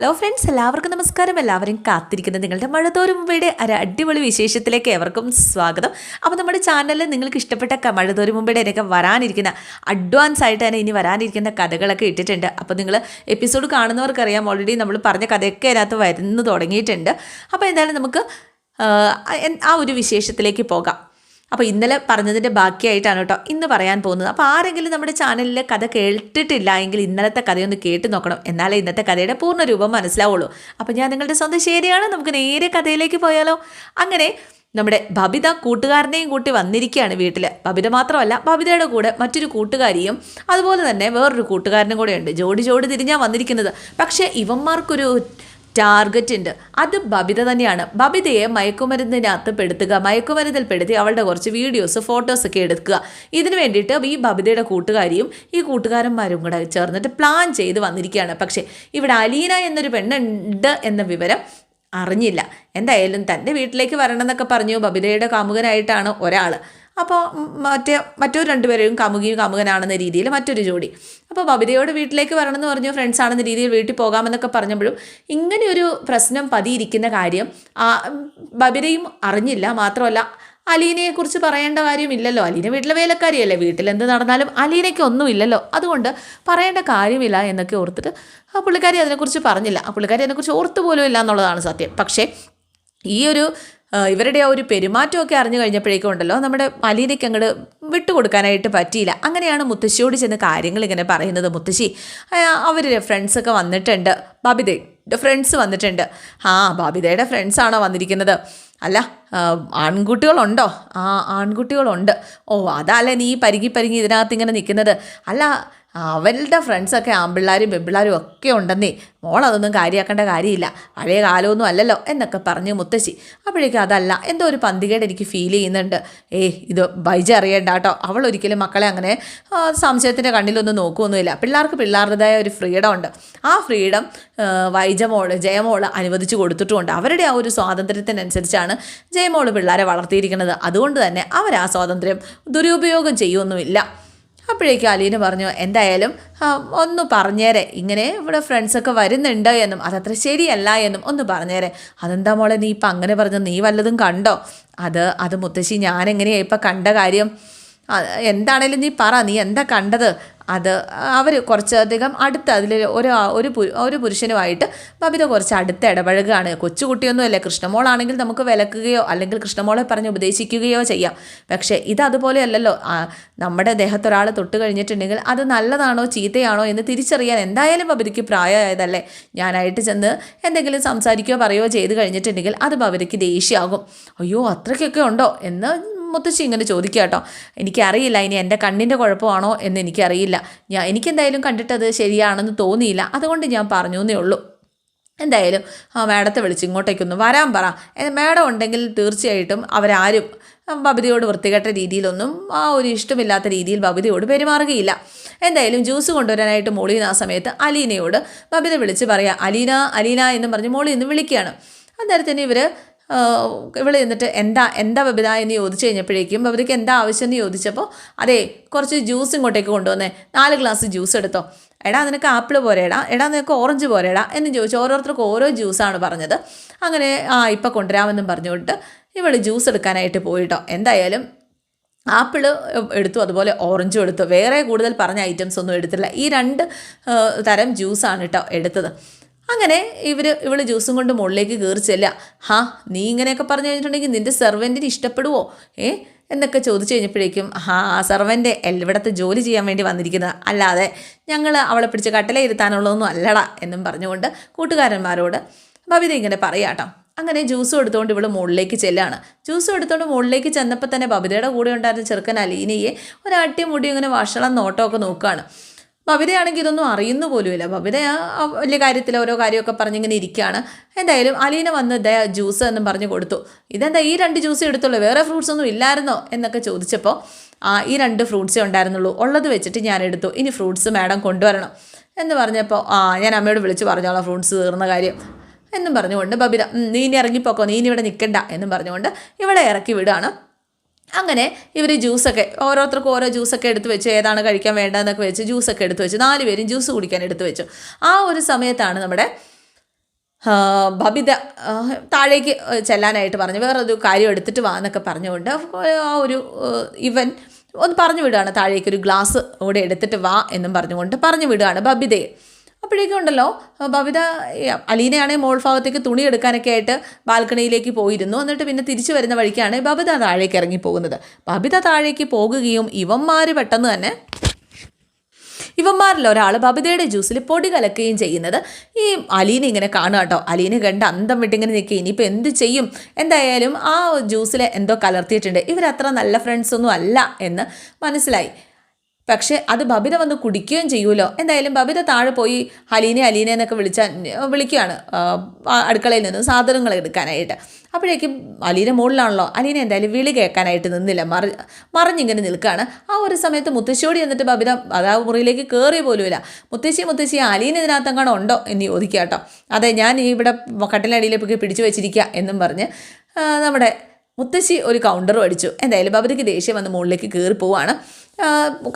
Hello friends എല്ലാവർക്കും നമസ്കാരം. എല്ലാവരും കാത്തിരിക്കുന്ന നിങ്ങളുടെ മഴതോരും മുമ്പയുടെ ഒരു അടിപൊളി വിശേഷത്തിലേക്ക് എവർക്കും സ്വാഗതം. അപ്പോൾ നമ്മുടെ ചാനലിൽ നിങ്ങൾക്ക് ഇഷ്ടപ്പെട്ട മഴതോരും മുമ്പയുടെ എനിക്ക് വരാനിരിക്കുന്ന അഡ്വാൻസ് ആയിട്ട് തന്നെ ഇനി വരാനിരിക്കുന്ന കഥകളൊക്കെ ഇട്ടിട്ടുണ്ട്. അപ്പോൾ നിങ്ങൾ എപ്പിസോഡ് കാണുന്നവർക്കറിയാം ഓൾറെഡി നമ്മൾ പറഞ്ഞ കഥയൊക്കെ അതിനകത്ത് വരുന്നു തുടങ്ങിയിട്ടുണ്ട്. അപ്പോൾ എന്തായാലും നമുക്ക് ആ ഒരു വിശേഷത്തിലേക്ക് പോകാം. അപ്പോൾ ഇന്നലെ പറഞ്ഞതിന്റെ ബാക്കിയായിട്ടാണ് കേട്ടോ ഇന്ന് പറയാൻ പോകുന്നത്. അപ്പോൾ ആരെങ്കിലും നമ്മുടെ ചാനലിൽ കഥ കേട്ടിട്ടില്ല എങ്കിൽ ഇന്നലത്തെ കഥയൊന്ന് കേട്ട് നോക്കണം. എന്നാലേ ഇന്നത്തെ കഥയുടെ പൂർണ രൂപം മനസ്സിലാവുള്ളൂ. അപ്പോൾ ഞാൻ നിങ്ങളുടെ സ്വന്തം ശരിയാണ്. നമുക്ക് നേരെ കഥയിലേക്ക് പോയാലോ. അങ്ങനെ നമ്മുടെ ബബിത കൂട്ടുകാരനെയും കൂട്ടി വന്നിരിക്കുകയാണ് വീട്ടിൽ ബബിത മാത്രമല്ല ബബിതയുടെ കൂടെ മറ്റൊരു കൂട്ടുകാരിയും അതുപോലെ തന്നെ വേറൊരു കൂട്ടുകാരനും കൂടെ ഉണ്ട് ജോഡി ജോഡി തിരിഞ്ഞാണ് വന്നിരിക്കുന്നത്. പക്ഷേ ഇവന്മാർക്കൊരു ടാർഗറ്റ് ഉണ്ട് അത് ബബിത തന്നെയാണ്. ബബിതയെ മയക്കുമരുന്നിനകത്ത് പെടുത്തുക മയക്കുമരുന്നിൽ പെടുത്തി അവളുടെ കുറച്ച് വീഡിയോസ് ഫോട്ടോസ് ഒക്കെ എടുക്കുക. ഇതിനു വേണ്ടിയിട്ട് ഈ ബബിതയുടെ കൂട്ടുകാരിയും ഈ കൂട്ടുകാരന്മാരും കൂടെ ചേർന്നിട്ട് പ്ലാൻ ചെയ്ത് വന്നിരിക്കുകയാണ്. പക്ഷേ ഇവിടെ അലീന എന്നൊരു പെണ്ണുണ്ട് എന്ന വിവരം അറിഞ്ഞില്ല. എന്തായാലും തന്റെ വീട്ടിലേക്ക് വരണമെന്നൊക്കെ പറഞ്ഞു ബബിതയുടെ കാമുകനായിട്ടാണ് ഒരാൾ അപ്പോൾ മറ്റേ മറ്റൊരു രണ്ടുപേരെയും കാമുകിയും കമുകനാണെന്ന രീതിയിൽ മറ്റൊരു ജോഡി. അപ്പോൾ ബബിതയോട് വീട്ടിലേക്ക് വരണമെന്ന് പറഞ്ഞു ഫ്രണ്ട്സ് ആണെന്ന രീതിയിൽ വീട്ടിൽ പോകാമെന്നൊക്കെ പറഞ്ഞപ്പോഴും ഇങ്ങനെയൊരു പ്രശ്നം പതിയിരിക്കുന്ന കാര്യം ബബിതയും അറിഞ്ഞില്ല. മാത്രമല്ല അലീനയെക്കുറിച്ച് പറയേണ്ട കാര്യമില്ലല്ലോ. അലീന വീട്ടിലെ വേലക്കാരിയല്ലേ. വീട്ടിൽ എന്ത് നടന്നാലും അലീനയ്ക്ക് ഒന്നുമില്ലല്ലോ. അതുകൊണ്ട് പറയേണ്ട കാര്യമില്ല എന്നൊക്കെ ഓർത്തിട്ട് ആ പുള്ളിക്കാരി അതിനെക്കുറിച്ച് പറഞ്ഞില്ല. ആ പുള്ളിക്കാരി അതിനെക്കുറിച്ച് ഓർത്തു പോലും ഇല്ല എന്നുള്ളതാണ് സത്യം. പക്ഷേ ഈ ഒരു ഇവരുടെ ആ ഒരു പെരുമാറ്റമൊക്കെ അറിഞ്ഞു കഴിഞ്ഞപ്പോഴേക്കും ഉണ്ടല്ലോ നമ്മുടെ മലീനയ്ക്ക് അങ്ങോട്ട് വിട്ടുകൊടുക്കാനായിട്ട് പറ്റിയില്ല. അങ്ങനെയാണ് മുത്തശ്ശിയോട് ചെന്ന് കാര്യങ്ങൾ ഇങ്ങനെ പറയുന്നത് മുത്തശ്ശി. അവർ ഫ്രണ്ട്സൊക്കെ വന്നിട്ടുണ്ട്. ബാബിദേ ഫ്രണ്ട്സ് വന്നിട്ടുണ്ട്. ആ ബാബിതയുടെ ഫ്രണ്ട്സാണോ വന്നിരിക്കുന്നത്? അല്ല ആൺകുട്ടികളുണ്ടോ? ആ ആൺകുട്ടികളുണ്ട്. ഓ അതല്ലേ നീ പരുകി പരുങ്ങി ഇതിനകത്ത് ഇങ്ങനെ നിൽക്കുന്നത്. അല്ല അവരുടെ ഫ്രണ്ട്സൊക്കെ ആമ്പിള്ളാരും പെമ്പിള്ളാരും ഒക്കെ ഉണ്ടെന്നേ മോൾ അതൊന്നും കാര്യമാക്കേണ്ട കാര്യമില്ല. പഴയ കാലമൊന്നും അല്ലല്ലോ എന്നൊക്കെ പറഞ്ഞ് മുത്തശ്ശി. അപ്പോഴേക്കും അതല്ല എന്തോ ഒരു പന്തികേട് എനിക്ക് ഫീൽ ചെയ്യുന്നുണ്ട്. ഏയ് ഇത് ബൈജ അറിയണ്ട കേട്ടോ. അവൾ ഒരിക്കലും മക്കളെ അങ്ങനെ സംശയത്തിന്റെ കണ്ണിലൊന്നും നോക്കുകയൊന്നുമില്ല പിള്ളേർക്ക് പിള്ളേരുടേതായ ഒരു ഫ്രീഡം ഉണ്ട്. ആ ഫ്രീഡം വൈജമോൾ ജയമോൾ അനുവദിച്ചു കൊടുത്തിട്ടുമുണ്ട്. അവരുടെ ആ ഒരു സ്വാതന്ത്ര്യത്തിനനുസരിച്ചാണ് ജയമോൾ പിള്ളേരെ വളർത്തിയിരിക്കുന്നത്. അതുകൊണ്ട് തന്നെ അവർ ആ സ്വാതന്ത്ര്യം ദുരുപയോഗം ചെയ്യുമൊന്നുമില്ല അപ്പോഴേക്കും അലീന പറഞ്ഞു എന്തായാലും ഒന്ന് പറഞ്ഞേരെ. ഇങ്ങനെ ഇവിടെ ഫ്രണ്ട്സൊക്കെ വരുന്നുണ്ട് എന്നും അതത്ര ശരിയല്ല എന്നും ഒന്ന് പറഞ്ഞേരെ. അതെന്താ മോളെ നീ ഇപ്പം അങ്ങനെ പറഞ്ഞു നീ വല്ലതും കണ്ടോ? അത് അത് മുത്തശ്ശി ഞാനെങ്ങനെയാണ് ഇപ്പം കണ്ട കാര്യം? എന്താണേലും നീ പറ നീ എന്താ കണ്ടത്? അത് അവർ കുറച്ചധികം അടുത്ത് അതിൽ ഒരു ഒരു ഒരു പുരുഷനുമായിട്ട് ബബിത കുറച്ച് അടുത്ത് ഇടപഴകുകയാണ്. കൊച്ചുകുട്ടിയൊന്നുമല്ല കൃഷ്ണമോളാണെങ്കിൽ നമുക്ക് വിലക്കുകയോ അല്ലെങ്കിൽ കൃഷ്ണമോളെ പറഞ്ഞ് ഉപദേശിക്കുകയോ ചെയ്യാം. പക്ഷേ ഇത് അതുപോലെയല്ലല്ലോ. നമ്മുടെ ദേഹത്തൊരാൾ തൊട്ട് കഴിഞ്ഞിട്ടുണ്ടെങ്കിൽ അത് നല്ലതാണോ ചീത്തയാണോ എന്ന് തിരിച്ചറിയാൻ എന്തായാലും ബബിതയ്ക്ക് പ്രായമായതല്ലേ. ഞാനായിട്ട് ചെന്ന് എന്തെങ്കിലും സംസാരിക്കുകയോ പറയുകയോ ചെയ്ത് കഴിഞ്ഞിട്ടുണ്ടെങ്കിൽ അത് ബബിതയ്ക്ക് ദേഷ്യമാകും. അയ്യോ അത്രയ്ക്കൊക്കെ ഉണ്ടോ എന്ന് മുത്തശ്ശി ഇങ്ങനെ ചോദിക്കുക കേട്ടോ. എനിക്കറിയില്ല ഇനി എന്റെ കണ്ണിന്റെ കുഴപ്പമാണോ എന്ന് എനിക്കറിയില്ല. ഞാൻ എനിക്കെന്തായാലും കണ്ടിട്ടത് ശരിയാണെന്ന് തോന്നിയില്ല. അതുകൊണ്ട് ഞാൻ പറഞ്ഞു എന്നേ ഉള്ളൂ. എന്തായാലും ആ മാഡത്തെ വിളിച്ച് ഇങ്ങോട്ടേക്കൊന്ന് വരാൻ പറ. മാഡം ഉണ്ടെങ്കിൽ തീർച്ചയായിട്ടും അവരാരും ബബിതയോട് വൃത്തികെട്ട രീതിയിലൊന്നും ആ ഒരു ഇഷ്ടമില്ലാത്ത രീതിയിൽ ബബിതയോട് പെരുമാറുകയില്ല. എന്തായാലും ജ്യൂസ് കൊണ്ടുവരാനായിട്ട് മോളി ആ സമയത്ത് അലീനയോട് ബബിത വിളിച്ച് പറയാം അലീന അലീന എന്ന് പറഞ്ഞ് മോളി എന്ന് വിളിക്കുകയാണ്. അന്നേരത്തിന് ഇവർ ഇവൾ എന്നിട്ട് എന്താ എന്താ ബബിത എന്ന് ചോദിച്ചു കഴിഞ്ഞപ്പോഴേക്കും ബബിതയ്ക്ക് എന്താ ആവശ്യം എന്ന് ചോദിച്ചപ്പോൾ അതെ കുറച്ച് ജ്യൂസ് ഇങ്ങോട്ടേക്ക് കൊണ്ടുവന്നേ. നാല് ഗ്ലാസ് ജ്യൂസ് എടുത്തോ. എടാ നിനക്ക് ആപ്പിൾ പോരേടാ. എടാ നിനക്ക് ഓറഞ്ച് പോരേടാ. എന്ന് ചോദിച്ചു ഓരോരുത്തർക്കും ഓരോ ജ്യൂസാണ് പറഞ്ഞത്. അങ്ങനെ ആ ഇപ്പം കൊണ്ടുവരാമെന്നും പറഞ്ഞുകൊണ്ട് ഇവൾ ജ്യൂസ് എടുക്കാനായിട്ട് പോയിട്ടോ. എന്തായാലും ആപ്പിൾ എടുത്തു അതുപോലെ ഓറഞ്ചും എടുത്തു. വേറെ കൂടുതൽ പറഞ്ഞ ഐറ്റംസ് ഒന്നും എടുത്തില്ല. ഈ രണ്ട് തരം ജ്യൂസാണ് കേട്ടോ എടുത്തത്. അങ്ങനെ ഇവർ ഇവൾ ജ്യൂസും കൊണ്ട് മുകളിലേക്ക് കയറി ഹാ നീ ഇങ്ങനെയൊക്കെ പറഞ്ഞു കഴിഞ്ഞിട്ടുണ്ടെങ്കിൽ നിന്റെ സെർവന്റിന് ഇഷ്ടപ്പെടുവോ? ഏ? എന്നൊക്കെ ചോദിച്ചു കഴിഞ്ഞപ്പോഴേക്കും ഹാ ആ സെർവന്റ് ഇവിടുത്തെ ജോലി ചെയ്യാൻ വേണ്ടി വന്നിരിക്കുന്നത് അല്ലാതെ ഞങ്ങൾ അവളെ പിടിച്ച് കട്ടലയിരുത്താനുള്ളതൊന്നും അല്ലടാ എന്നും പറഞ്ഞുകൊണ്ട് കൂട്ടുകാരന്മാരോട് ബബിത ഇങ്ങനെ പറയാട്ടോ അങ്ങനെ ജ്യൂസും എടുത്തുകൊണ്ട് ഇവൾ മുകളിലേക്ക് ചെല്ലാണ്. ജ്യൂസും എടുത്തുകൊണ്ട് മുകളിലേക്ക് ചെന്നപ്പോൾ തന്നെ ബബിതയുടെ കൂടെ ഉണ്ടായിരുന്ന ചെറുക്കൻ അലീനയെ ഒരാട്ടിയും മുടി ഇങ്ങനെ വഷളം നോട്ടമൊക്കെ നോക്കുകയാണ് ബബിതയാണെങ്കിൽ ഇതൊന്നും അറിയുന്നു പോലുമില്ല. ആ വലിയ കാര്യത്തിൽ ഓരോ കാര്യമൊക്കെ പറഞ്ഞിങ്ങനെ ഇരിക്കുകയാണ്. എന്തായാലും അലീന വന്ന് ദയ ജ്യൂസ് എന്നും പറഞ്ഞു കൊടുത്തു. ഇതെന്താ ഈ രണ്ട് ജ്യൂസ് എടുത്തുള്ളൂ? വേറെ ഫ്രൂട്ട്സ് ഒന്നും ഇല്ലായിരുന്നോ? എന്നൊക്കെ ചോദിച്ചപ്പോൾ ആ ഈ രണ്ട് ഫ്രൂട്ട്സേ ഉണ്ടായിരുന്നുള്ളൂ. ഉള്ളത് വെച്ചിട്ട് ഞാൻ എടുത്തു. ഇനി ഫ്രൂട്ട്സ് മാഡം കൊണ്ടുവരണം. എന്ന് പറഞ്ഞപ്പോൾ ആ ഞാൻ അമ്മയോട് വിളിച്ച് പറഞ്ഞോളാം ഫ്രൂട്ട്സ് തീർന്ന കാര്യം. എന്നും പറഞ്ഞുകൊണ്ട് ബബിത "ഉം, നീ ഇനി ഇറങ്ങിപ്പോക്കോ? നീ ഇനി ഇവിടെ നിൽക്കണ്ട. എന്നും പറഞ്ഞുകൊണ്ട് ഇവിടെ ഇറക്കി വിടുകയാണ് അങ്ങനെ ഇവർ ജ്യൂസൊക്കെ ഓരോരുത്തർക്കും ഓരോ ജ്യൂസൊക്കെ എടുത്ത് വെച്ച് ഏതാണ് കഴിക്കാൻ വേണ്ടതെന്നൊക്കെ വെച്ച് ജ്യൂസൊക്കെ എടുത്ത് വെച്ച് നാല് പേരും ജ്യൂസ് കുടിക്കാൻ എടുത്ത് വെച്ചു. ആ ഒരു സമയത്താണ് നമ്മുടെ ഭബിത താഴേക്ക് ചെല്ലാനായിട്ട് പറഞ്ഞു വേറൊരു കാര്യം എടുത്തിട്ട് വാ എന്നൊക്കെ പറഞ്ഞുകൊണ്ട് ആ ഒരു ഇവൻ ഒന്ന് പറഞ്ഞു വിടുകയാണ്. താഴേക്ക് ഒരു ഗ്ലാസ് കൂടെ എടുത്തിട്ട് വാ എന്നും പറഞ്ഞുകൊണ്ട് പറഞ്ഞു വിടുകയാണ് ബബിതയെ. അപ്പോഴേക്കും ഉണ്ടല്ലോ ഭവിത അലീനയാണെങ്കിൽ മോൾ ഭാഗത്തേക്ക് തുണി എടുക്കാനൊക്കെ ആയിട്ട് ബാൽക്കണിയിലേക്ക് പോയിരുന്നു. എന്നിട്ട് പിന്നെ തിരിച്ചു വരുന്ന വഴിക്കാണ് ബബിത താഴേക്ക് ഇറങ്ങിപ്പോകുന്നത്. ബബിത താഴേക്ക് പോകുകയും ഇവന്മാർ പെട്ടെന്ന് തന്നെ ഇവന്മാരിൽ ഒരാൾ ബബിതയുടെ ജ്യൂസിൽ പൊടി കലക്കുകയും ചെയ്യുന്നത്. ഈ അലീന ഇങ്ങനെ കാണുക കേട്ടോ. അലീന കണ്ട് അന്തം വിട്ടിങ്ങനെ നിൽക്കുക. ഇനിയിപ്പോൾ എന്ത് ചെയ്യും? എന്തായാലും ആ ജ്യൂസിൽ എന്തോ കലർത്തിയിട്ടുണ്ട്. ഇവരത്ര നല്ല ഫ്രണ്ട്സൊന്നും അല്ല എന്ന് മനസ്സിലായി. പക്ഷേ അത് ബബിത വന്ന് കുടിക്കുകയും ചെയ്യുമല്ലോ എന്തായാലും ബബിത താഴെ പോയി ഹലീനെ അലീനെ എന്നൊക്കെ വിളിച്ചാൽ വിളിക്കുകയാണ് അടുക്കളയിൽ നിന്ന് സാധനങ്ങൾ എടുക്കാനായിട്ട്. അപ്പോഴേക്കും അലീന മുകളിലാണല്ലോ. അലീന എന്തായാലും വിളി കേൾക്കാനായിട്ട് നിന്നില്ല. മറി മറിഞ്ഞിങ്ങനെ നിൽക്കുകയാണ്. ആ ഒരു സമയത്ത് മുത്തശ്ശിയോട് എന്നിട്ട് ബബിത അതാ മുറിയിലേക്ക് കയറി പോലുമില്ല. മുത്തശ്ശി മുത്തശ്ശി അലീന ഇതിനകത്തെങ്ങാണോ ഉണ്ടോ? എന്ന് ചോദിക്കുക കേട്ടോ. അതെ ഞാൻ ഈ ഇവിടെ കട്ടിലടിയിലേക്ക് പിടിച്ചു വെച്ചിരിക്കുക എന്നും പറഞ്ഞ് നമ്മുടെ മുത്തശ്ശി ഒരു കൗണ്ടറും അടിച്ചു. എന്തായാലും ബബിതയ്ക്ക് ദേഷ്യം വന്ന് മുകളിലേക്ക് കയറി പോവാണ്.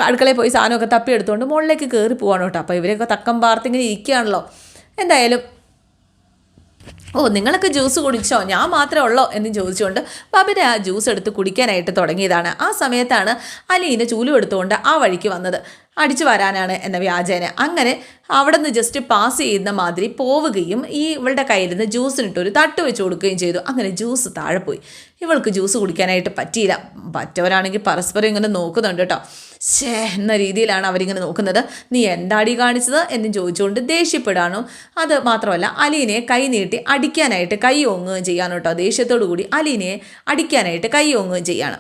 അടുക്കളയിൽ പോയി സാധനമൊക്കെ തപ്പി എടുത്തുകൊണ്ട് മുകളിലേക്ക് കയറി പോവാണ് കേട്ടോ. അപ്പോൾ ഇവരൊക്കെ തക്കം പാർത്തിങ്ങനെ ഇരിക്കുകയാണല്ലോ. എന്തായാലും ഓ നിങ്ങളൊക്കെ ജ്യൂസ് കുടിച്ചോ? ഞാൻ മാത്രമേ ഉള്ളോ എന്ന് ചോദിച്ചുകൊണ്ട് ബാബിനെ ആ ജ്യൂസ് എടുത്ത് കുടിക്കാനായിട്ട് തുടങ്ങിയതാണ്. ആ സമയത്താണ് അലീന ചൂലു എടുത്തുകൊണ്ട് ആ വഴിക്ക് വന്നത്. അടിച്ചു വരാനാണ് എന്ന വ്യാജേന. അങ്ങനെ അവിടെ നിന്ന് ജസ്റ്റ് പാസ് ചെയ്യുന്ന മാതിരി പോവുകയും ഈ ഇവളുടെ കയ്യിൽ നിന്ന് ജ്യൂസിനിട്ട് ഒരു തട്ട് വെച്ച് കൊടുക്കുകയും ചെയ്തു. അങ്ങനെ ജ്യൂസ് താഴെ പോയി. ഇവൾക്ക് ജ്യൂസ് കുടിക്കാനായിട്ട് പറ്റിയില്ല. പറ്റവരാണെങ്കിൽ പരസ്പരം ഇങ്ങനെ നോക്കുന്നുണ്ട് കേട്ടോ. ശേ എന്ന രീതിയിലാണ് അവരിങ്ങനെ നോക്കുന്നത്. നീ എന്താടി കാണിച്ചത് എന്ന് ചോദിച്ചുകൊണ്ട് ദേഷ്യപ്പെടാനോ അത് മാത്രമല്ല അലീനയെ കൈ നീട്ടി അടിക്കാനായിട്ട് കൈ ഓങ്ങുകയും ചെയ്യാനോ കേട്ടോ. ദേഷ്യത്തോടു കൂടി അലീനയെ അടിക്കാനായിട്ട് കൈ ഓങ്ങുകയും ചെയ്യാണ്.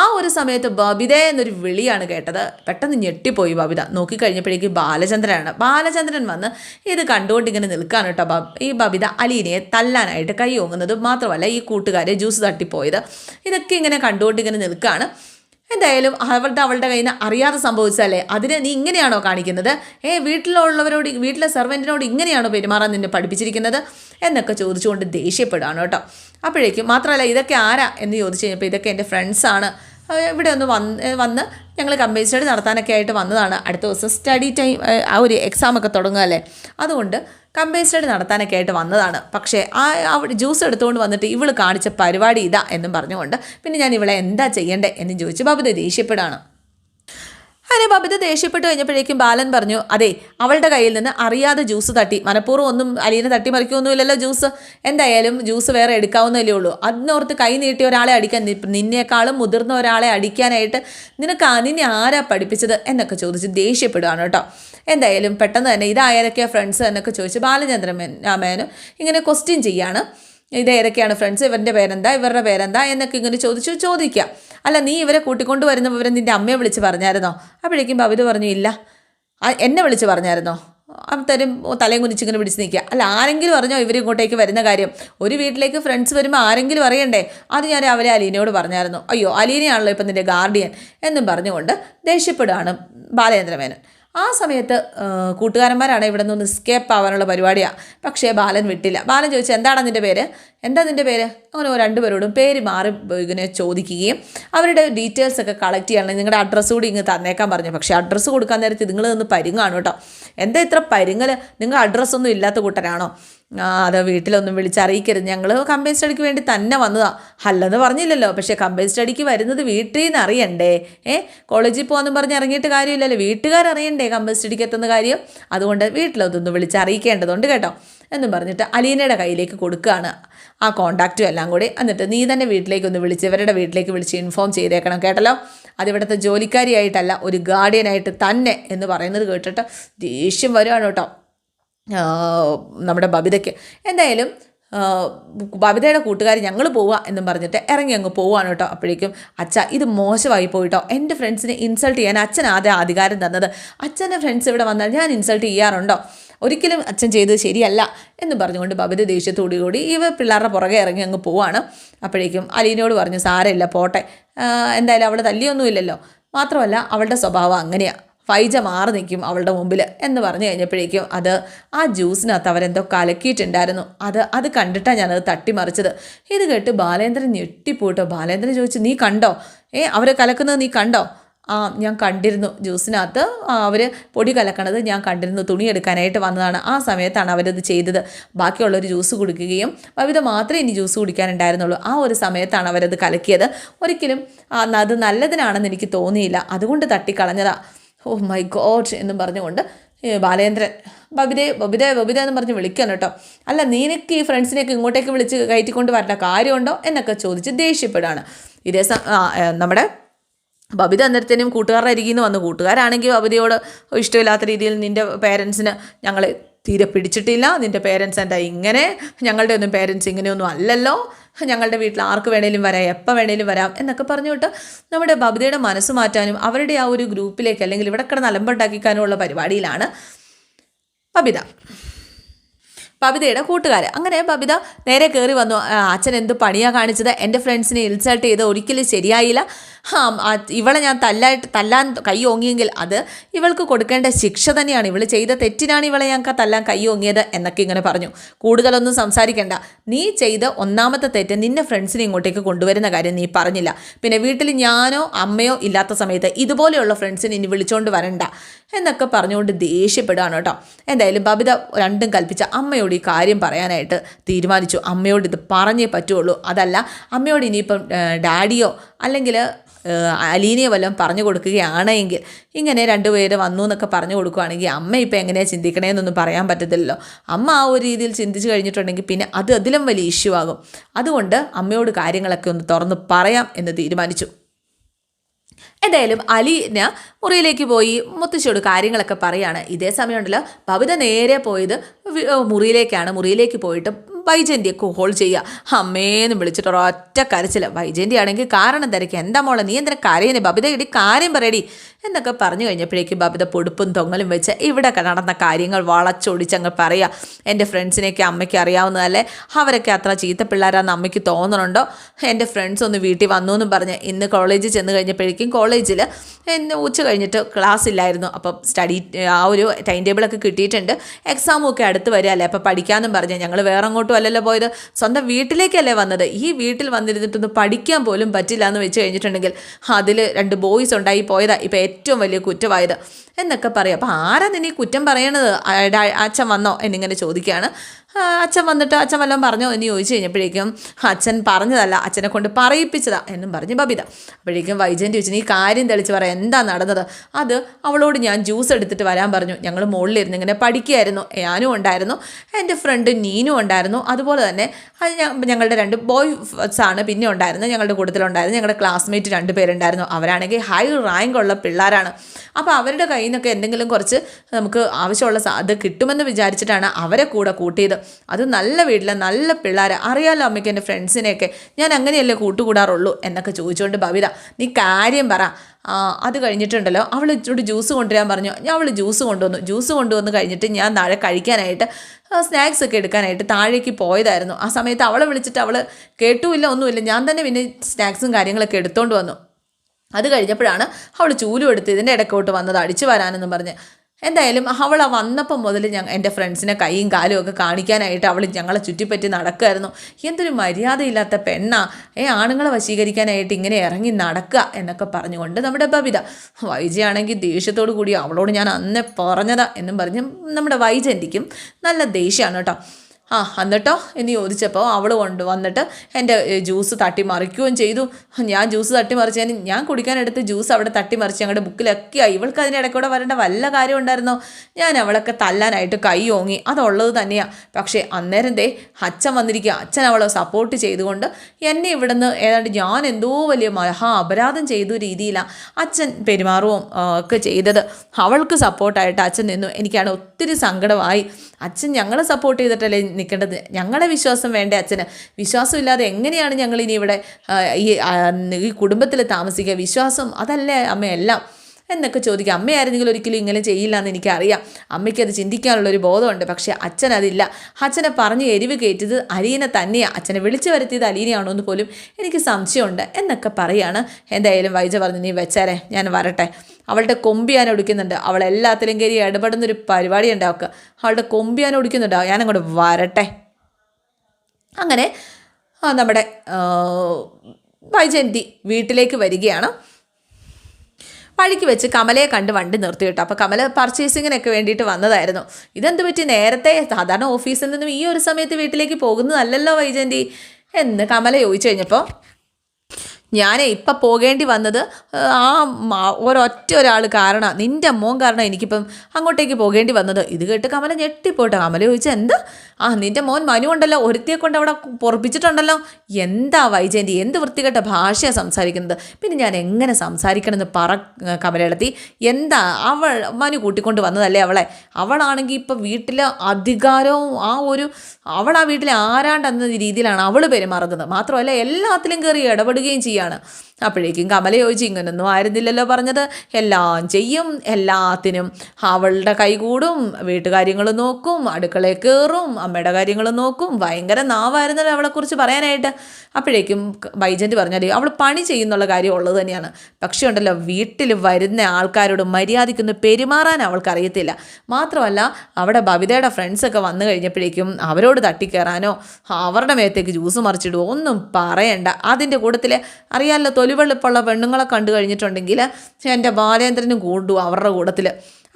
ആ ഒരു സമയത്ത് ബബിത എന്നൊരു വിളിയാണ് കേട്ടത്. പെട്ടെന്ന് ഞെട്ടിപ്പോയി ബബിത. നോക്കിക്കഴിഞ്ഞപ്പോഴേക്ക് ബാലചന്ദ്രനാണ്. ബാലചന്ദ്രൻ വന്ന് ഇത് കണ്ടുകൊണ്ട് ഇങ്ങനെ നിൽക്കാണ് കേട്ടോ ബബ്. ഈ ബബിത അലീനയെ തല്ലാനായിട്ട് കൈ ഓങ്ങുന്നത് മാത്രമല്ല ഈ കൂട്ടുകാരെ ജ്യൂസ് തട്ടിപ്പോയത്. ഇതൊക്കെ ഇങ്ങനെ കണ്ടുകൊണ്ട് ഇങ്ങനെ നിൽക്കുകയാണ് എന്തായാലും അവളുടെ അവളുടെ കയ്യിൽ നിന്ന് അറിയാതെ സംഭവിച്ചല്ലേ അതിനെ നീ ഇങ്ങനെയാണോ കാണിക്കുന്നത്? ഏ വീട്ടിലുള്ളവരോട് വീട്ടിലെ സെർവന്റിനോട് ഇങ്ങനെയാണോ പെരുമാറാൻ നിന്നെ പഠിപ്പിച്ചിരിക്കുന്നത്? എന്നൊക്കെ ചോദിച്ചുകൊണ്ട് ദേഷ്യപ്പെടുകയാണ് കേട്ടോ. അപ്പോഴേക്കും മാത്രമല്ല ഇതൊക്കെ ആരാ എന്ന് ചോദിച്ചു കഴിഞ്ഞപ്പോൾ ഇതൊക്കെ എന്റെ ഫ്രണ്ട്സാണ് ഇവിടെ ഒന്ന് വന്ന് വന്ന് ഞങ്ങൾ കമ്പൈൻ സ്റ്റഡി നടത്താനൊക്കെ ആയിട്ട് വന്നതാണ്. അടുത്ത ദിവസം സ്റ്റഡി ടൈം ആ ഒരു എക്സാം ഒക്കെ തുടങ്ങുകയല്ലേ അതുകൊണ്ട് കമ്പൈൻ സ്റ്റഡി നടത്താനൊക്കെ ആയിട്ട് വന്നതാണ്. പക്ഷേ ആ അവിടെ ജ്യൂസ് എടുത്തുകൊണ്ട് വന്നിട്ട് ഇവൾ കാണിച്ച പരിപാടി ഇതാ എന്നും പറഞ്ഞുകൊണ്ട് പിന്നെ ഞാൻ ഇവളെ എന്താ ചെയ്യണ്ടേ എന്നും ചോദിച്ചു ബബിത ദേഷ്യപ്പെടാണ് അങ്ങനെ ബബിത ദേഷ്യപ്പെട്ട് കഴിഞ്ഞപ്പോഴേക്കും ബാലൻ പറഞ്ഞു അതെ അവളുടെ കയ്യിൽ നിന്ന് അറിയാതെ ജ്യൂസ് തട്ടി. മനഃപൂർവം ഒന്നും അലീനെ തട്ടിമറിക്കൊന്നുമില്ലല്ലോ ജ്യൂസ്. എന്തായാലും ജ്യൂസ് വേറെ എടുക്കാവുന്നതല്ലേ ഉള്ളൂ. അതിനോർത്ത് കൈ നീട്ടിയ ഒരാളെ അടിക്കാൻ നിന്നേക്കാളും മുതിർന്ന ഒരാളെ അടിക്കാനായിട്ട് നിനക്ക് അനിനെ ആരാ പഠിപ്പിച്ചത്? എന്നൊക്കെ ചോദിച്ച് ദേഷ്യപ്പെടുകയാണ് കേട്ടോ. എന്തായാലും പെട്ടെന്ന് തന്നെ ഇതായതൊക്കെയാണ് ഫ്രണ്ട്സ് എന്നൊക്കെ ചോദിച്ച് ബാലചന്ദ്രൻ രാമേനും ഇങ്ങനെ ക്വസ്റ്റ്യൻ ചെയ്യാണ്. ഇത് ഏതൊക്കെയാണ് ഫ്രണ്ട്സ് ഇവരുടെ പേരെന്താ? ഇവരുടെ പേരെന്താ? എന്നൊക്കെ ഇങ്ങനെ ചോദിച്ചു ചോദിക്കുക അല്ല നീ ഇവരെ കൂട്ടിക്കൊണ്ട് വരുന്ന വിവരം നിന്റെ അമ്മയെ വിളിച്ച് പറഞ്ഞായിരുന്നോ? അപ്പോഴേക്കും ഭവിത പറഞ്ഞു ഇല്ല. എന്നെ വിളിച്ച് പറഞ്ഞായിരുന്നോ? അത്തരം തലയും കുനിച്ചിങ്ങനെ പിടിച്ച് നിൽക്കുക. അല്ല ആരെങ്കിലും അറിഞ്ഞോ ഇവർ ഇങ്ങോട്ടേക്ക് വരുന്ന കാര്യം? ഒരു വീട്ടിലേക്ക് ഫ്രണ്ട്സ് വരുമ്പോൾ ആരെങ്കിലും അറിയണ്ടേ? അത് ഞാൻ രാവിലെ അലീനയോട് പറഞ്ഞായിരുന്നു. അയ്യോ അലീനയാണല്ലോ ഇപ്പം നിന്റെ ഗാർഡിയൻ എന്നും പറഞ്ഞുകൊണ്ട് ദേഷ്യപ്പെടുകയാണ് ബാലേന്ദ്രമേനൻ ആ സമയത്ത് കൂട്ടുകാരന്മാരാണ് ഇവിടെ നിന്ന് എസ്കേപ്പ് ആവാനുള്ള പരിപാടിയാണ് പക്ഷേ ബാലൻ വിട്ടില്ല. ബാലൻ ചോദിച്ചു എന്താണ് നിന്റെ പേര്? എന്താ നിന്റെ പേര്? അങ്ങനെ രണ്ടുപേരോടും പേര് മാറി ഇങ്ങനെ ചോദിക്കുകയും അവരുടെ ഡീറ്റെയിൽസ് ഒക്കെ കളക്ട് ചെയ്യണമെങ്കിൽ നിങ്ങളുടെ അഡ്രസ്സ് കൂടി ഇങ്ങ് തന്നേക്കാൻ പറഞ്ഞു. പക്ഷേ അഡ്രസ്സ് കൊടുക്കാൻ നേരത്ത് നിങ്ങൾ നിന്ന് പരിങ്ങാണ് കേട്ടോ. എന്താ ഇത്ര പരിങ്ങൽ നിങ്ങൾ അഡ്രസ്സൊന്നും ഇല്ലാത്ത കൂട്ടരാണോ അത് വീട്ടിലൊന്നും വിളിച്ചറിയിക്കരുത്. ഞങ്ങൾ കമ്പൈൻ സ്റ്റഡിക്ക് വേണ്ടി തന്നെ വന്നതാണ് അല്ലെന്ന് പറഞ്ഞില്ലല്ലോ. പക്ഷേ കമ്പൈൻ സ്റ്റഡിക്ക് വരുന്നത് വീട്ടിൽ നിന്ന് അറിയണ്ടേ? ഏ? കോളേജിൽ പോകാമെന്നും പറഞ്ഞ് ഇറങ്ങിയിട്ട് കാര്യമില്ലല്ലോ. വീട്ടുകാരറിയണ്ടേ കമ്പൈൻ സ്റ്റഡിക്ക് എത്തുന്ന കാര്യം? അതുകൊണ്ട് വീട്ടിലൊന്നും വിളിച്ചറിയിക്കേണ്ടതുണ്ട് കേട്ടോ. എന്നും പറഞ്ഞിട്ട് അലീനയുടെ കയ്യിലേക്ക് കൊടുക്കുകയാണ്. ആ കോണ്ടാക്റ്റും എല്ലാം കൂടി എന്നിട്ട് നീ തന്നെ വീട്ടിലേക്ക് ഒന്ന് വിളിച്ച് ഇവരുടെ വീട്ടിലേക്ക് വിളിച്ച് ഇൻഫോം ചെയ്തേക്കണം കേട്ടല്ലോ. അതിവിടുത്തെ ജോലിക്കാരിയായിട്ടല്ല ഒരു ഗാർഡിയനായിട്ട് തന്നെ എന്ന് പറയുന്നത് കേട്ടിട്ട് ദേഷ്യം വരുവാണ് കേട്ടോ. നമ്മുടെ ബബിതയ്ക്ക് എന്തായാലും ബബിതയുടെ കൂട്ടുകാർ ഞങ്ങൾ പോവുക എന്നും പറഞ്ഞിട്ട് ഇറങ്ങി അങ്ങ് പോവാണ് കേട്ടോ. അപ്പോഴേക്കും അച്ഛ ഇത് മോശമായി പോയിട്ടോ എന്റെ ഫ്രണ്ട്സിനെ ഇൻസൾട്ട് ചെയ്യാൻ അച്ഛൻ ആദ്യം അധികാരം തന്നത്. അച്ഛന്റെ ഫ്രണ്ട്സ് ഇവിടെ വന്നാൽ ഞാൻ ഇൻസൾട്ട് ചെയ്യാറുണ്ടോ? ഒരിക്കലും അച്ഛൻ ചെയ്തത് ശരിയല്ല എന്ന് പറഞ്ഞുകൊണ്ട് ബബിത ദേഷ്യത്തോടു കൂടി ഇവ പിള്ളേരുടെ പുറകെ ഇറങ്ങി അങ്ങ് പോവാണ്. അപ്പോഴേക്കും അലീനോട് പറഞ്ഞു സാരമില്ല പോട്ടെ. എന്തായാലും അവൾ തല്ലിയൊന്നുമില്ലല്ലോ. മാത്രമല്ല അവളുടെ സ്വഭാവം അങ്ങനെയാണ് ഫൈജ മാറി നിൽക്കും അവളുടെ മുമ്പിൽ എന്ന് പറഞ്ഞു കഴിഞ്ഞപ്പോഴേക്കും അത് ആ ജ്യൂസിനകത്ത് അവരെന്തോ കലക്കിയിട്ടുണ്ടായിരുന്നു. അത് അത് കണ്ടിട്ടാണ് ഞാനത് തട്ടിമറിച്ചത്. ഇത് കേട്ട് ബാലേന്ദ്രൻ ഞെട്ടിപ്പോട്ടോ ബാലേന്ദ്രൻ ചോദിച്ചു നീ കണ്ടോ? ഏ അവരെ കലക്കുന്നത് നീ കണ്ടോ? ആ ഞാൻ കണ്ടിരുന്നു. ജ്യൂസിനകത്ത് അവർ പൊടി കലക്കണത് ഞാൻ കണ്ടിരുന്നു. തുണി എടുക്കാനായിട്ട് വന്നതാണ്. ആ സമയത്താണ് അവരത് ചെയ്തത്. ബാക്കിയുള്ളവർ ജ്യൂസ് കുടിക്കുകയും ബബിത മാത്രമേ ഇനി ജ്യൂസ് കുടിക്കാനുണ്ടായിരുന്നുള്ളൂ. ആ ഒരു സമയത്താണ് അവരത് കലക്കിയത്. ഒരിക്കലും അത് നല്ലതിനാണെന്ന് എനിക്ക് തോന്നിയില്ല. അതുകൊണ്ട് തട്ടിക്കളഞ്ഞതാ. ഓ മൈ ഗോഡ് എന്നും പറഞ്ഞുകൊണ്ട് ബാലേന്ദ്രൻ ബബിതേ ബബിതേ ബബിത എന്ന് പറഞ്ഞ് വിളിക്കാൻ കേട്ടോ. അല്ല നിനക്ക് ഈ ഫ്രണ്ട്സിനെയൊക്കെ ഇങ്ങോട്ടേക്ക് വിളിച്ച് കയറ്റിക്കൊണ്ട് വരേണ്ട കാര്യമുണ്ടോ എന്നൊക്കെ ചോദിച്ച് ദേഷ്യപ്പെടുകയാണ്. ഇതേ സം- ആ, അബിത അന്നേരത്തേനും കൂട്ടുകാരുടെ അരികിൽ നിന്ന് വന്നു. കൂട്ടുകാരാണെങ്കിൽ ബബിതയോട് ഇഷ്ടമില്ലാത്ത രീതിയിൽ നിന്റെ പേരൻസിന് ഞങ്ങൾ തീരെ പിടിച്ചിട്ടില്ല. നിന്റെ പേരൻസ് എന്താ ഇങ്ങനെ? ഞങ്ങളുടെ ഒന്നും പേരൻസ് ഇങ്ങനെയൊന്നും അല്ലല്ലോ. ഞങ്ങളുടെ വീട്ടിൽ ആർക്ക് വേണേലും വരാം എപ്പോൾ വേണേലും വരാം എന്നൊക്കെ പറഞ്ഞുകൊണ്ട് നമ്മുടെ ബബിതയുടെ മനസ്സ് മാറ്റാനും അവരുടെ ആ ഒരു ഗ്രൂപ്പിലേക്ക് അല്ലെങ്കിൽ ഇവിടെ കിടന്ന് അലമ്പുണ്ടാക്കിക്കാനുമുള്ള പരിപാടിയിലാണ് ബബിത. ബബിതയുടെ കൂട്ടുകാർ അങ്ങനെ ബബിത നേരെ കയറി വന്നു. അച്ഛൻ എന്ത് പണിയാണ് കാണിച്ചത്? എന്റെ ഫ്രണ്ട്സിനെ ഇൻസൾട്ട് ചെയ്ത് ഒരിക്കലും ശരിയായില്ല. ആ ഇവളെ ഞാൻ തല്ലായിട്ട് തല്ലാൻ കൈ ഓങ്ങിയെങ്കിൽ അത് ഇവൾക്ക് കൊടുക്കേണ്ട ശിക്ഷ തന്നെയാണ്. ഇവൾ ചെയ്ത തെറ്റിനാണ് ഇവളെ ഞാൻ തല്ലാൻ കൈ ഓങ്ങിയത് എന്നൊക്കെ ഇങ്ങനെ പറഞ്ഞു. കൂടുതലൊന്നും സംസാരിക്കേണ്ട. നീ ചെയ്ത ഒന്നാമത്തെ തെറ്റ് നിന്നെ ഫ്രണ്ട്സിനെ ഇങ്ങോട്ടേക്ക് കൊണ്ടുവരുന്ന കാര്യം നീ പറഞ്ഞില്ല. പിന്നെ വീട്ടിൽ ഞാനോ അമ്മയോ ഇല്ലാത്ത സമയത്ത് ഇതുപോലെയുള്ള ഫ്രണ്ട്സിനെ ഇനി വിളിച്ചുകൊണ്ട് വരണ്ട എന്നൊക്കെ പറഞ്ഞുകൊണ്ട് ദേഷ്യപ്പെടുകയാണ് കേട്ടോ. എന്തായാലും ബബിത രണ്ടും കൽപ്പിച്ച അമ്മയോട് ഈ കാര്യം പറയാനായിട്ട് തീരുമാനിച്ചു. അമ്മയോട് ഇത് പറഞ്ഞേ പറ്റുള്ളൂ. അതല്ല അമ്മയോട് ഇനിയിപ്പം ഡാഡിയോ അല്ലെങ്കിൽ അലീനയെ വല്ലതും പറഞ്ഞു കൊടുക്കുകയാണെങ്കിൽ ഇങ്ങനെ രണ്ടുപേര് വന്നു എന്നൊക്കെ പറഞ്ഞു കൊടുക്കുകയാണെങ്കിൽ അമ്മ ഇപ്പം എങ്ങനെയാണ് ചിന്തിക്കണേന്നൊന്നും പറയാൻ പറ്റത്തില്ലല്ലോ. അമ്മ ആ ഒരു രീതിയിൽ ചിന്തിച്ച് കഴിഞ്ഞിട്ടുണ്ടെങ്കിൽ പിന്നെ അത് അതിലും വലിയ ഇഷ്യൂ ആകും. അതുകൊണ്ട് അമ്മയോട് കാര്യങ്ങളൊക്കെ ഒന്ന് തുറന്ന് പറയാം എന്ന് തീരുമാനിച്ചു. എന്തായാലും അലീന മുറിയിലേക്ക് പോയി മുത്തശ്ശിയോട് കാര്യങ്ങളൊക്കെ പറയാണ്. ഇതേ സമയമുണ്ടല്ലോ ഭവിത നേരെ പോയത് മുറിയിലേക്കാണ്. മുറിയിലേക്ക് പോയിട്ട് വൈജന്തിയെ കോൾ ചെയ്യുക. അമ്മേന്ന് വിളിച്ചിട്ട് ഒരൊറ്റ കരച്ചില്ല വൈജയന്തി ആണെങ്കിൽ കാരണം തിരക്ക് എന്താ മോളെ? നീ എന്തിനാ കരയുന്നേ? ബബിത ഇടി കാര്യം പറയടി. എന്നൊക്കെ പറഞ്ഞു കഴിഞ്ഞപ്പോഴേക്കും ബബിത പൊടുപ്പും തൊങ്ങലും വെച്ച് ഇവിടെ നടന്ന കാര്യങ്ങൾ വളച്ചൊടിച്ചങ്ങ് പറയുക. എന്റെ ഫ്രണ്ട്സിനെയൊക്കെ അമ്മയ്ക്ക് അറിയാവുന്നതല്ലേ? അവരൊക്കെ അത്ര ചീത്ത പിള്ളേരാന്ന് അമ്മയ്ക്ക് തോന്നണുണ്ടോ? എന്റെ ഫ്രണ്ട്സ് ഒന്ന് വീട്ടിൽ വന്നു എന്നും പറഞ്ഞ് ഇന്ന് കോളേജിൽ ചെന്ന് കഴിഞ്ഞപ്പോഴേക്കും കോളേജിൽ ഇന്ന് ഉച്ച കഴിഞ്ഞിട്ട് ക്ലാസ് ഇല്ലായിരുന്നു. അപ്പം സ്റ്റഡി ആ ഒരു ടൈം ടേബിളൊക്കെ കിട്ടിയിട്ടുണ്ട്. എക്സാമും ഒക്കെ അടുത്ത് വരികയല്ലേ? അപ്പോൾ പഠിക്കാമെന്നും പറഞ്ഞ് ഞങ്ങൾ വേറെ അങ്ങോട്ടും അല്ലല്ലോ പോയത്. സ്വന്തം വീട്ടിലേക്കല്ലേ വന്നത്? ഈ വീട്ടിൽ വന്നിരുന്നിട്ടൊന്ന് പഠിക്കാൻ പോലും പറ്റില്ല എന്ന് വെച്ച് കഴിഞ്ഞിട്ടുണ്ടെങ്കിൽ അതിൽ രണ്ട് ബോയ്സ് ഉണ്ടായി പോയതാണ് ഇപ്പം ഏറ്റവും വലിയ കുറ്റമായത്. എന്നൊക്കെ പറയും. അപ്പോൾ ആരാ നിന്നെ കുറ്റം പറയണത്? അച്ഛൻ വന്നോ? എന്നിങ്ങനെ ചോദിക്കുകയാണ്. അച്ഛൻ വന്നിട്ട് അച്ഛൻ വല്ലതും പറഞ്ഞോ എന്ന് ചോദിച്ചു കഴിഞ്ഞപ്പോഴേക്കും അച്ഛൻ പറഞ്ഞതല്ല. അച്ഛനെ കൊണ്ട് പറയിപ്പിച്ചതാ എന്നും പറഞ്ഞ് ബബിത. അപ്പോഴേക്കും വൈജൻ ചോദിച്ചു നീ കാര്യം തെളിച്ച് പറ. എന്താ നടന്നത്? അത് അവളോട് ഞാൻ ജ്യൂസ് എടുത്തിട്ട് വരാൻ പറഞ്ഞു. ഞങ്ങൾ മുകളിലിരുന്ന് ഇങ്ങനെ പഠിക്കുകയായിരുന്നു. ഞാനും ഉണ്ടായിരുന്നു. എന്റെ ഫ്രണ്ട് നീനും ഉണ്ടായിരുന്നു. അതുപോലെ തന്നെ അത് ഞങ്ങളുടെ രണ്ട് ബോയ്സ് ആണ് പിന്നെ ഉണ്ടായിരുന്നത്. ഞങ്ങളുടെ കൂട്ടത്തിലുണ്ടായിരുന്നു. ഞങ്ങളുടെ ക്ലാസ്മേറ്റ് രണ്ട് പേരുണ്ടായിരുന്നു അവരാണെങ്കിൽ ഹൈ റാങ്ക് ഉള്ള പിള്ളേരാണ്. അപ്പോൾ അവരുടെ കയ്യിൽ നിന്നൊക്കെ എന്തെങ്കിലും കുറച്ച് നമുക്ക് ആവശ്യമുള്ള അത് കിട്ടുമെന്ന് വിചാരിച്ചിട്ടാണ് അവരെ കൂടെ കൂട്ടിയത്. അത് നല്ല വീട്ടിലെ നല്ല പിള്ളേരെ അറിയാലോ അമ്മയ്ക്ക് എന്റെ ഫ്രണ്ട്സിനെയൊക്കെ ഞാൻ അങ്ങനെയല്ലേ കൂട്ടുകൂടാറുള്ളൂ എന്നൊക്കെ ചോദിച്ചുകൊണ്ട് ഭവിത നീ കാര്യം പറ. അത് കഴിഞ്ഞിട്ടുണ്ടല്ലോ അവൾ ഇച്ചിരി ജ്യൂസ് കൊണ്ടുവരാൻ പറഞ്ഞു. ഞാൻ അവൾ ജ്യൂസ് കൊണ്ടുവന്നു. ജ്യൂസ് കൊണ്ടുവന്ന് കഴിഞ്ഞിട്ട് ഞാൻ നാളെ കഴിക്കാനായിട്ട് സ്നാക്സ് ഒക്കെ എടുക്കാനായിട്ട് താഴേക്ക് പോയതായിരുന്നു. ആ സമയത്ത് അവളെ വിളിച്ചിട്ട് അവൾ കേട്ടുമില്ല ഒന്നുമില്ല. ഞാൻ തന്നെ പിന്നെ സ്നാക്സും കാര്യങ്ങളൊക്കെ എടുത്തുകൊണ്ട് വന്നു. അത് കഴിഞ്ഞപ്പോഴാണ് അവൾ ചൂലും എടുത്ത് ഇതിന്റെ ഇടക്കോട്ട് വന്നത് അടിച്ചു വരാനെന്ന് പറഞ്ഞ്. എന്തായാലും അവൾ ആ വന്നപ്പം മുതൽ ഞാൻ എന്റെ ഫ്രണ്ട്സിനെ കൈയും കാലും ഒക്കെ കാണിക്കാനായിട്ട് അവൾ ഞങ്ങളെ ചുറ്റിപ്പറ്റി നടക്കുമായിരുന്നു എന്തൊരു മര്യാദയില്ലാത്ത പെണ്ണാ. ഏ ആണുങ്ങളെ വശീകരിക്കാനായിട്ട് ഇങ്ങനെ ഇറങ്ങി നടക്കുക എന്നൊക്കെ പറഞ്ഞുകൊണ്ട് നമ്മുടെ ബബിത വൈജയാണെങ്കിൽ ദേഷ്യത്തോടു കൂടി അവളോട് ഞാൻ അന്നേ പറഞ്ഞതാ എന്നും പറഞ്ഞ് നമ്മുടെ വൈജന്റിക്കും നല്ല ദേഷ്യമാണ് കേട്ടോ. ആ എന്നിട്ടോ? എന്ന് ചോദിച്ചപ്പോൾ അവൾ കൊണ്ട് വന്നിട്ട് എന്റെ ജ്യൂസ് തട്ടി മറിക്കുകയും ചെയ്തു. ഞാൻ ജ്യൂസ് തട്ടി മറിച്ചതിന് ഞാൻ കുടിക്കാനെടുത്ത് ജ്യൂസ് അവിടെ തട്ടി മറിച്ച് ഞങ്ങളുടെ ബുക്കിലൊക്കെ ആയി. ഇവൾക്ക് അതിന്റെ ഇടയ്ക്കൂടെ വരേണ്ട വല്ല കാര്യം ഉണ്ടായിരുന്നോ? ഞാൻ അവളൊക്കെ തല്ലാനായിട്ട് കൈ ഓങ്ങി. അതുള്ളത് തന്നെയാണ് പക്ഷേ അന്നേരം ദേ അച്ഛൻ വന്നിരിക്കുക അച്ഛൻ അവളെ സപ്പോർട്ട് ചെയ്തുകൊണ്ട് എന്നെ ഇവിടുന്ന് ഏതാണ്ട് ഞാൻ എന്തോ വലിയ മഹാ അപരാധം ചെയ്ത രീതിയിലാണ് അച്ഛൻ പെരുമാറുകയും ഒക്കെ ചെയ്തത്. അവൾക്ക് സപ്പോർട്ടായിട്ട് അച്ഛൻ നിന്നു. എനിക്കാണ് ഒത്തിരി സങ്കടമായി. അച്ഛൻ ഞങ്ങളെ സപ്പോർട്ട് ചെയ്തിട്ടല്ലേ നിൽക്കേണ്ടത് ഞങ്ങളുടെ വിശ്വാസം വേണ്ടേ അച്ഛന്? വിശ്വാസമില്ലാതെ എങ്ങനെയാണ് ഞങ്ങൾ ഇനി ഇവിടെ ഈ കുടുംബത്തിൽ താമസിക്കുക? വിശ്വാസം അതല്ലേ അമ്മയെല്ലാം എന്നൊക്കെ ചോദിക്കുക അമ്മയായിരുന്നെങ്കിൽ ഒരിക്കലും ഇങ്ങനെ ചെയ്യില്ല എന്ന് എനിക്കറിയാം. അമ്മയ്ക്ക് അത് ചിന്തിക്കാനുള്ളൊരു ബോധമുണ്ട്. പക്ഷേ അച്ഛൻ അതില്ല അച്ഛനെ പറഞ്ഞ് എരിവ് കയറ്റിയത് അലീനെ തന്നെയാണ് അച്ഛനെ വിളിച്ചു വരുത്തിയത് അലീനയാണോ എന്ന് പോലും എനിക്ക് സംശയമുണ്ട് എന്നൊക്കെ പറയാണ്. എന്തായാലും വൈജ പറഞ്ഞു നീ വെച്ചാരേ ഞാൻ വരട്ടെ. അവളുടെ കൊമ്പിയാൻ ഒടിക്കുന്നുണ്ട്. അവൾ എല്ലാത്തിലും കയറി ഇടപെടുന്നൊരു പരിപാടി ഉണ്ടാക്കുക അവളുടെ കൊമ്പിയാൻ ഒടിക്കുന്നുണ്ട്. ഞാനങ്ങോട്ട് വരട്ടെ. അങ്ങനെ നമ്മുടെ വൈജയന്തി വീട്ടിലേക്ക് വരികയാണ്. വഴിക്ക് വെച്ച് കമലയെ കണ്ട് വണ്ടി നിർത്തി കിട്ടും. അപ്പോൾ കമല പർച്ചേസിങ്ങിനൊക്കെ വേണ്ടിയിട്ട് വന്നതായിരുന്നു. ഇതെന്ത് പറ്റി? നേരത്തെ സാധാരണ ഓഫീസിൽ നിന്നും ഈ ഒരു സമയത്ത് വീട്ടിലേക്ക് പോകുന്നതല്ലല്ലോ വൈജയന്തി എന്ന് കമല ചോദിച്ചു കഴിഞ്ഞപ്പോൾ ഞാൻ ഇപ്പം പോകേണ്ടി വന്നത് ആ ഒരൊറ്റ ഒരാൾ കാരണം. നിന്റെ മോൻ കാരണം എനിക്കിപ്പം അങ്ങോട്ടേക്ക് പോകേണ്ടി വന്നത്. ഇത് കേട്ട് കമല ഞെട്ടിപ്പോട്ടെ. കമല ചോദിച്ചാൽ എന്താ? ആ നിന്റെ മോൻ മനു ഉണ്ടല്ലോ. ഒരുത്തിയെ കൊണ്ട് അവിടെ പൊറപ്പിച്ചിട്ടുണ്ടല്ലോ. എന്താ വൈജയന്തി? എന്ത് വൃത്തികെട്ട ഭാഷയാണ് സംസാരിക്കുന്നത്? പിന്നെ ഞാൻ എങ്ങനെ സംസാരിക്കണമെന്ന് പറ കമലയിടത്തി എന്താ അവൾ മനു കൂട്ടിക്കൊണ്ട് വന്നതല്ലേ അവളെ? അവളാണെങ്കിൽ ഇപ്പം വീട്ടിലെ അധികാരവും ആ ഒരു അവൾ ആ വീട്ടിലെ ആരാണ്ടെന്ന രീതിയിലാണ് അവൾ പെരുമാറുന്നത്. മാത്രമല്ല എല്ലാത്തിലും കയറി ഇടപെടുകയും ചെയ്യാണ് അപ്പോഴേക്കും കമല ചോദിച്ചു ഇങ്ങനൊന്നും ആയിരുന്നില്ലല്ലോ പറഞ്ഞത്. എല്ലാം ചെയ്യും എല്ലാത്തിനും. അവളുടെ കൈകൂടും വീട്ടുകാര്യങ്ങൾ നോക്കും അടുക്കളയിൽ കയറും അമ്മയുടെ കാര്യങ്ങൾ നോക്കും. ഭയങ്കര നാവായിരുന്നല്ലോ അവളെക്കുറിച്ച് പറയാനായിട്ട്. അപ്പോഴേക്കും വൈജന്റ് പറഞ്ഞാൽ അവൾ പണി ചെയ്യുന്നുള്ള കാര്യം ഉള്ളത് തന്നെയാണ്. പക്ഷേ ഉണ്ടല്ലോ വീട്ടിൽ വരുന്ന ആൾക്കാരോട് മര്യാദയ്ക്കൊന്ന് പെരുമാറാൻ അവൾക്കറിയത്തില്ല. മാത്രമല്ല അവിടെ ബബിതയുടെ ഫ്രണ്ട്സൊക്കെ വന്നു കഴിഞ്ഞപ്പോഴേക്കും അവരോട് തട്ടിക്കയറാനോ അവരുടെ മേത്തേക്ക് ജ്യൂസ് മറിച്ചിടുവോ ഒന്നും പറയണ്ട. അതിന്റെ കൂട്ടത്തിൽ അറിയാമല്ലോ തൊലിവെളുപ്പുള്ള പെണ്ണുങ്ങളെ കണ്ടു കഴിഞ്ഞിട്ടുണ്ടെങ്കിൽ എന്റെ ബാലേന്ദ്രനും കൂടും അവരുടെ കൂടത്തിൽ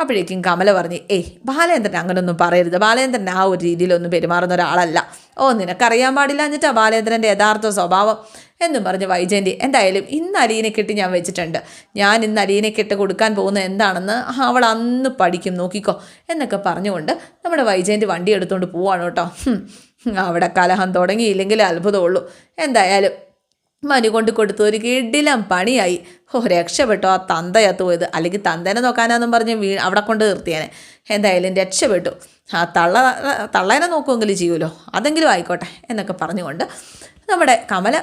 അപ്പോഴേക്കും കമല പറഞ്ഞ് ഏയ് ബാലേന്ദ്രൻ അങ്ങനൊന്നും പറയരുത്. ബാലേന്ദ്രൻ ആ ഒരു രീതിയിലൊന്നും പെരുമാറുന്ന ഒരാളല്ല. ഓ നിനക്കറിയാൻ പാടില്ല എന്നിട്ടാ ബാലേന്ദ്രന്റെ യഥാർത്ഥ സ്വഭാവം? എന്നും പറഞ്ഞ് വൈജയന്തി എന്തായാലും ഇന്ന് അലീനെ കെട്ടി ഞാൻ വെച്ചിട്ടുണ്ട്. ഞാൻ ഇന്ന് അലീനെ കെട്ട് കൊടുക്കാൻ പോകുന്നത് എന്താണെന്ന് അവൾ അന്ന് പഠിക്കും നോക്കിക്കോ. എന്നൊക്കെ പറഞ്ഞുകൊണ്ട് നമ്മുടെ വൈജയന്തി വണ്ടി എടുത്തുകൊണ്ട് പോവാണ് കേട്ടോ. അവിടെ കലഹം തുടങ്ങിയില്ലെങ്കിൽ അത്ഭുതമുള്ളൂ. എന്തായാലും മനു കൊണ്ട് കൊടുത്തു ഒരു കിടിലം പണിയായി. ഓ രക്ഷപ്പെട്ടു ആ തന്തയത്ത് പോയത്? അല്ലെങ്കിൽ തന്തേനെ നോക്കാനാന്നും പറഞ്ഞ് വീ അവിടെ കൊണ്ട് നിർത്തിയേനെ. എന്തായാലും രക്ഷപ്പെട്ടു. ആ തള്ള തള്ളേനെ നോക്കുമെങ്കിലും ചെയ്യുമല്ലോ അതെങ്കിലും ആയിക്കോട്ടെ എന്നൊക്കെ പറഞ്ഞുകൊണ്ട് നമ്മുടെ കമല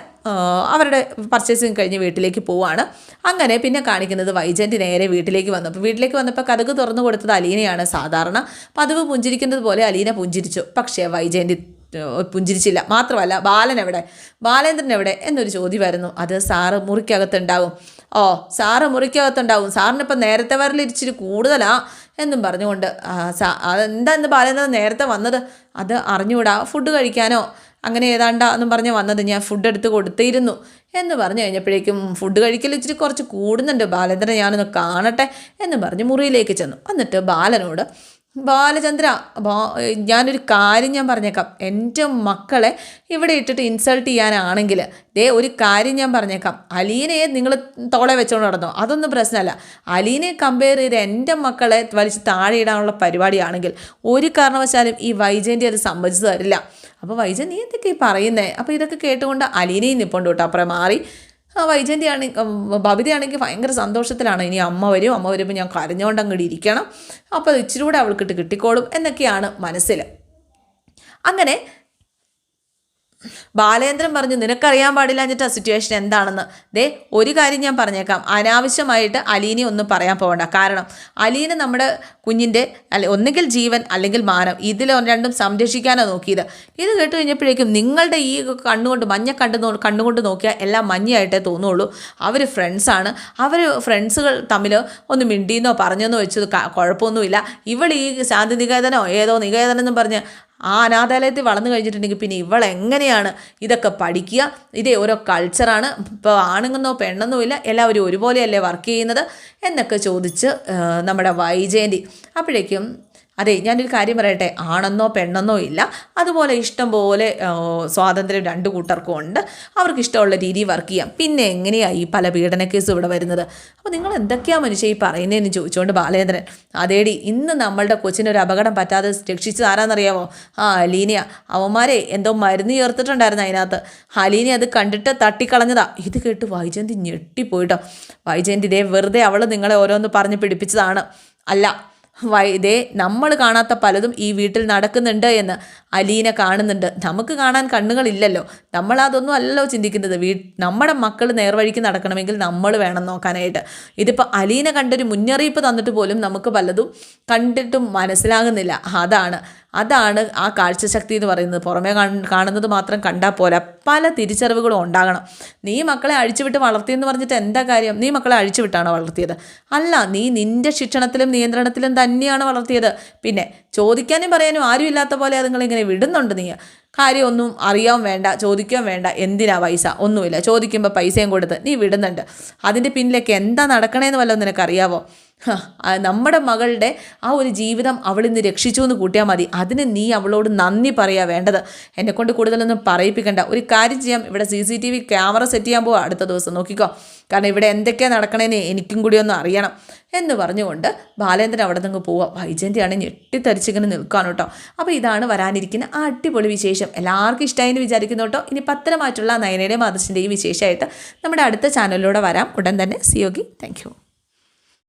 അവരുടെ പർച്ചേസിങ് കഴിഞ്ഞ് വീട്ടിലേക്ക് പോവാണ്. അങ്ങനെ പിന്നെ കാണിക്കുന്നത് വൈജന്റ് നേരെ വീട്ടിലേക്ക് വന്നപ്പോൾ. വീട്ടിലേക്ക് വന്നപ്പോൾ കഥക് തുറന്നു കൊടുത്തത് അലീനയാണ് സാധാരണ. പതിവ് പുഞ്ചിരിക്കുന്നത് പോലെ അലീന പുഞ്ചിരിച്ചു. പക്ഷേ വൈജയന്തി പുഞ്ചിരിച്ചില്ല. മാത്രമല്ല ബാലൻ എവിടെ? ബാലേന്ദ്രൻ എവിടെ? എന്നൊരു ചോദ്യമായിരുന്നു അത് സാറ് മുറിക്കകത്തുണ്ടാവും. ഓ സാറ് മുറിക്കകത്തുണ്ടാവും. സാറിനിപ്പം നേരത്തെ വരൽ ഇച്ചിരി കൂടുതലാ എന്നും പറഞ്ഞുകൊണ്ട് സാ- അതെന്താ ഇന്ന് ബാലേന്ദ്രൻ നേരത്തെ വന്നത്? അത് അറിഞ്ഞുകൂടാ. ഫുഡ് കഴിക്കാനോ? അങ്ങനെ ഏതാണ്ടാ എന്നും പറഞ്ഞ് വന്നത് ഞാൻ ഫുഡ് എടുത്ത് കൊടുത്തിരുന്നു എന്ന് പറഞ്ഞു കഴിഞ്ഞപ്പോഴേക്കും ഫുഡ് കഴിക്കൽ ഇച്ചിരി കുറച്ച് കൂടുന്നുണ്ട്. ബാലേന്ദ്രൻ ഞാനൊന്ന് കാണട്ടെ എന്ന് പറഞ്ഞ് മുറിയിലേക്ക് ചെന്നു. എന്നിട്ട് ബാലനോട് ബാലചന്ദ്ര ഞാനൊരു കാര്യം ഞാൻ പറഞ്ഞേക്കാം. എന്റെ മക്കളെ ഇവിടെ ഇട്ടിട്ട് ഇൻസൾട്ട് ചെയ്യാനാണെങ്കിൽ ദേ ഒരു കാര്യം ഞാൻ പറഞ്ഞേക്കാം. അലീനയെ നിങ്ങൾ തോളെ വെച്ചുകൊണ്ട് നടന്നോ? അതൊന്നും പ്രശ്നമല്ല. അലീനയെ കമ്പയർ ചെയ്ത് എന്റെ മക്കളെ വലിച്ച് താഴെ ഇടാനുള്ള പരിപാടിയാണെങ്കിൽ ഒരു കാരണവശാലും ഈ വൈജയന്റെ അത് സമ്മതിച്ചു തരില്ല. അപ്പോൾ വൈജയൻ നീ എന്തൊക്കെ ഈ പറയുന്നേ? അപ്പോൾ ഇതൊക്കെ കേട്ടുകൊണ്ട് അലീനയും നിപ്പോണ്ട് കേട്ടോ. അപ്പുറം മാറി. ആണെങ്കിൽ ബബിതയാണെങ്കിൽ ഭയങ്കര സന്തോഷത്തിലാണ്. ഇനി അമ്മ വരും. അമ്മ വരുമ്പോൾ ഞാൻ കരഞ്ഞുകൊണ്ട് അങ്ങോട്ട് ഇരിക്കണം. അപ്പോൾ അത് ഇച്ചിരി കൂടെ അവൾക്കിട്ട് കിട്ടിക്കോളും എന്നൊക്കെയാണ് മനസ്സിൽ അങ്ങനെ ബാലേന്ദ്രൻ പറഞ്ഞു നിനക്കറിയാൻ പാടില്ല എന്നിട്ട് ആ സിറ്റുവേഷൻ എന്താണെന്ന്. ദേ ഒരു കാര്യം ഞാൻ പറഞ്ഞേക്കാം. അനാവശ്യമായിട്ട് അലീനെ ഒന്നും പറയാൻ പോകണ്ട കാരണം അലീന നമ്മുടെ കുഞ്ഞിന്റെ അല്ലെ ഒന്നുകിൽ ജീവൻ അല്ലെങ്കിൽ മാനം. ഇതിൽ രണ്ടും സംരക്ഷിക്കാനാണ് നോക്കിയത്. ഇത് കേട്ട് കഴിഞ്ഞപ്പോഴേക്കും നിങ്ങളുടെ ഈ കണ്ണുകൊണ്ട് മഞ്ഞ കണ്ടു കണ്ണുകൊണ്ട് നോക്കിയാൽ എല്ലാം മഞ്ഞയായിട്ടേ തോന്നുള്ളൂ. അവർ ഫ്രണ്ട്സാണ് അവർ ഫ്രണ്ട്സുകൾ തമ്മിൽ ഒന്ന് മിണ്ടിയെന്നോ പറഞ്ഞെന്നോ വെച്ചത് കുഴപ്പമൊന്നുമില്ല. ഇവൾ ഈ ശാന്തി നികേതനോ ഏതോ നികേതനം എന്നും പറഞ്ഞ് ആ അനാഥാലയത്തിൽ വളർന്നു കഴിഞ്ഞിട്ടുണ്ടെങ്കിൽ പിന്നെ ഇവൾ എങ്ങനെയാണ് ഇതൊക്കെ പഠിക്കുക? ഇതേ ഓരോ കൾച്ചറാണ് ഇപ്പോൾ ആണുങ്ങെന്നോ പെണ്ണെന്നോ ഇല്ല എല്ലാവരും ഒരുപോലെയല്ലേ വർക്ക് ചെയ്യുന്നത്? എന്നൊക്കെ ചോദിച്ച് നമ്മുടെ വൈജയന്തി അപ്പോഴേക്കും അതെ ഞാനൊരു കാര്യം പറയട്ടെ. ആണെന്നോ പെണ്ണെന്നോ ഇല്ല. അതുപോലെ ഇഷ്ടം പോലെ സ്വാതന്ത്ര്യം രണ്ട് കൂട്ടർക്കും ഉണ്ട്. അവർക്ക് ഇഷ്ടമുള്ള രീതി വർക്ക് ചെയ്യാം. പിന്നെ എങ്ങനെയാണ് ഈ പല പീഡന കേസും ഇവിടെ വരുന്നത്? അപ്പോൾ നിങ്ങൾ എന്തൊക്കെയാ മനുഷ്യ ഈ പറയുന്നതെന്ന് ചോദിച്ചുകൊണ്ട് ബാലേന്ദ്രൻ. അതേടി ഇന്ന് നമ്മളുടെ കൊച്ചിനൊരു അപകടം പറ്റാതെ രക്ഷിച്ചു ആരാന്നറിയാമോ ആ അലീനിയ. അവന്മാരെ എന്തോ മരുന്ന് ചേർത്തിട്ടുണ്ടായിരുന്നു അതിനകത്ത്. അലീനി അത് കണ്ടിട്ട് തട്ടിക്കളഞ്ഞതാ. ഇത് കേട്ട് വൈജയന്തി ഞെട്ടിപ്പോയിട്ടോ. വൈജയന്തി ഇതേ വെറുതെ അവൾ നിങ്ങളെ ഓരോന്ന് പറഞ്ഞ് പിടിപ്പിച്ചതാണ്. അല്ല ഇതേ നമ്മൾ കാണാത്ത പലതും ഈ വീട്ടിൽ നടക്കുന്നുണ്ട് എന്ന് അലീന കാണുന്നുണ്ട്. നമുക്ക് കാണാൻ കണ്ണുകളില്ലല്ലോ. നമ്മൾ അതൊന്നും അല്ലല്ലോ ചിന്തിക്കുന്നത്. വീ നമ്മുടെ മക്കൾ നേർവഴിക്ക് നടക്കണമെങ്കിൽ നമ്മൾ വേണം നോക്കാനായിട്ട്. ഇതിപ്പോൾ അലീന കണ്ടൊരു മുന്നറിയിപ്പ് തന്നിട്ട് പോലും നമുക്ക് പലതും കണ്ടിട്ടും മനസ്സിലാകുന്നില്ല. അതാണ്. അതാണ് ആ കാഴ്ചശക്തി എന്ന് പറയുന്നത്. പുറമേ കാണുന്നത് മാത്രം കണ്ടാൽ പോരാ. പല തിരിച്ചറിവുകളും ഉണ്ടാകണം. നീ മക്കളെ അഴിച്ചുവിട്ട് വളർത്തിയെന്ന് പറഞ്ഞിട്ട് എന്താ കാര്യം? നീ മക്കളെ അഴിച്ചുവിട്ടാണ് വളർത്തിയത്? അല്ല നീ നിന്റെ ശിക്ഷണത്തിലും നിയന്ത്രണത്തിലും തന്നെയാണ് വളർത്തിയത്. പിന്നെ ചോദിക്കാനും പറയാനും ആരും ഇല്ലാത്ത പോലെ അതുങ്ങളിങ്ങനെ വിടുന്നുണ്ട് നീ. കാര്യമൊന്നും അറിയാൻ വേണ്ട ചോദിക്കാൻ വേണ്ട. എന്തിനാ പൈസ? ഒന്നുമില്ല. ചോദിക്കുമ്പോൾ പൈസയും കൊടുത്ത് നീ വിടുന്നുണ്ട്. അതിന്റെ പിന്നിലേക്ക് എന്താ നടക്കണേന്ന് വല്ലതും നിനക്കറിയാവോ? നമ്മുടെ മകളുടെ ആ ഒരു ജീവിതം അവളിന്ന് രക്ഷിച്ചു എന്ന് കൂട്ടിയാൽ മതി. അതിന് നീ അവളോട് നന്ദി പറയാ വേണ്ടത്. എന്നെക്കൊണ്ട് കൂടുതലൊന്നും പറയിപ്പിക്കണ്ട. ഒരു കാര്യം ചെയ്യാം. ഇവിടെ C C T V camera set ചെയ്യാൻ പോവാ. അടുത്ത ദിവസം നോക്കിക്കോ. കാരണം ഇവിടെ എന്തൊക്കെയാണ് നടക്കണേന്ന് എനിക്കും കൂടി ഒന്ന് അറിയണം എന്ന് പറഞ്ഞുകൊണ്ട് ബാലേന്ദ്രൻ അവിടെ നിന്ന് പോവാം. വൈജയന്തിയാണ് ഞെട്ടിത്തരിച്ചിങ്ങനെ നിൽക്കാൻ കേട്ടോ. അപ്പോൾ ഇതാണ് വരാനിരിക്കുന്ന അടിപൊളി വിശേഷം. എല്ലാവർക്കും ഇഷ്ടമായി എന്ന് വിചാരിക്കുന്നു കേട്ടോ. ഇനി പത്തരമായിട്ടുള്ള നയനയുടെയും മദർസിന്റെയും വിശേഷമായിട്ട് നമ്മുടെ അടുത്ത ചാനലിലൂടെ വരാം. ഉടൻ തന്നെ. സിയോഗി താങ്ക്